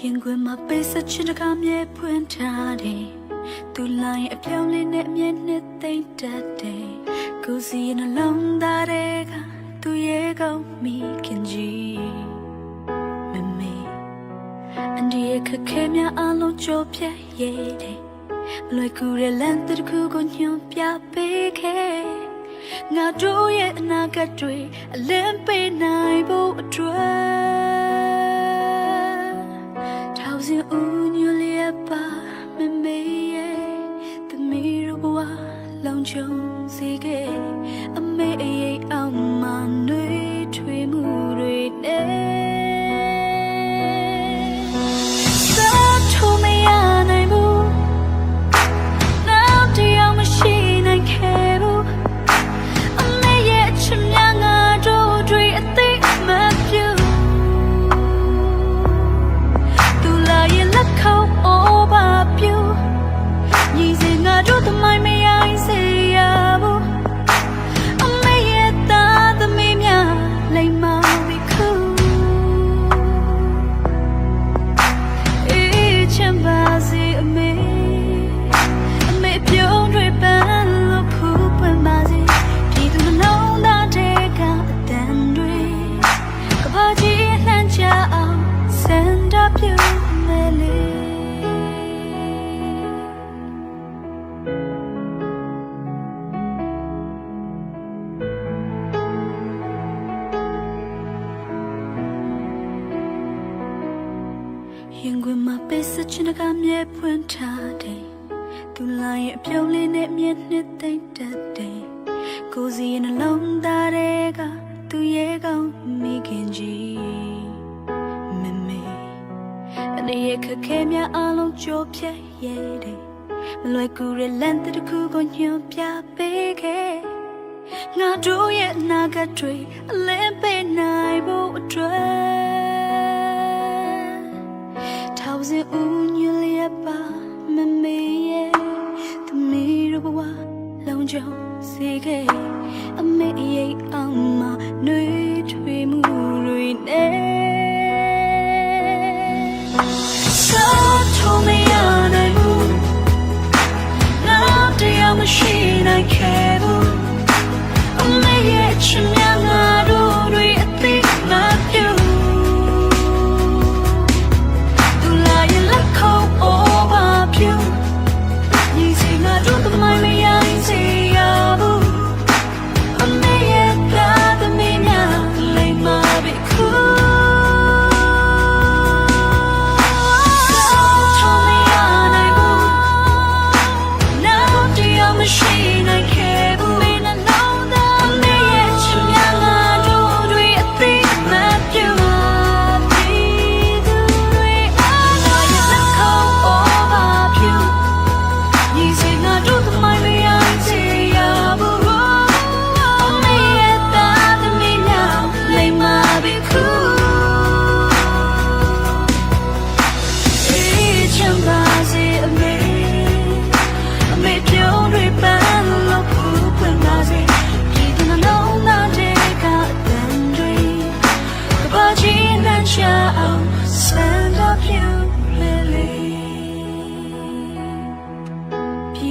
ရင်ခွင်မှာပေးစချင်တကားမြဲဖွင့်ထားတယ်သူလိုင်းအပြောင်းလေးနဲ့အမြဲနှစ်သိမ့်တတ်တယ်ကိုစီနှလုံးသားတွေကသူရဲ့ကောင်းမိခင်ကြီးမမေအန်ဒီရဲ့ခက်ခဲများအလုံးကြိုးပြဲရဲ့တယ်မလွယ်ကူတဲ့လမ်းတစ်ခုကိုညွှန်ပြပေးခဲ့ငါတို့ရဲ့အနာဂတ်တွေအလင်းပေးနိုင်ဖို့အတွက် ဦးညွလျက်ပါမမေရဲ့သမီးတို့ဘဝလုံးချုံစေခဲ့အမေအရေးအောင်မနှွေး ခွင်မှာပေးစချင်တကားမြဲဖွင့်ထားတယ်သူလာရဲ့အပြုံးလေးနဲ့မြဲနှစ်သိမ့်တတ်တယ်ကိုစီရဲ့နှလုံးသားတွေကသူရဲ့ကောင်းမိခင်ကြီးမမေအနေရဲ့ခက်ခဲများအလုံးကြိုးပြဲရဲ့တယ်မလွယ်ကူတဲ့လမ်းတစ်ခုကိုညွှန်ပြပေးခဲ့ငါတို့ရဲ့အနာဂတ်တွေအလင်းပေးနိုင်ဖို့အတွက် စဉ်ဦးညွလျက်ပါမမေရဲ့သမီးတို့ဘဝလုံးကြုံစေခဲ့အမေရဲ့အောင်မနှွေးထွေးမှုတွေနဲ့စာထုံးမ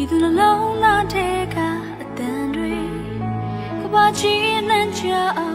ပြည်သူနှလုံးသားတွေကအတန်တွေကဘာကြီးနှံချအောင်စန္ဒပြု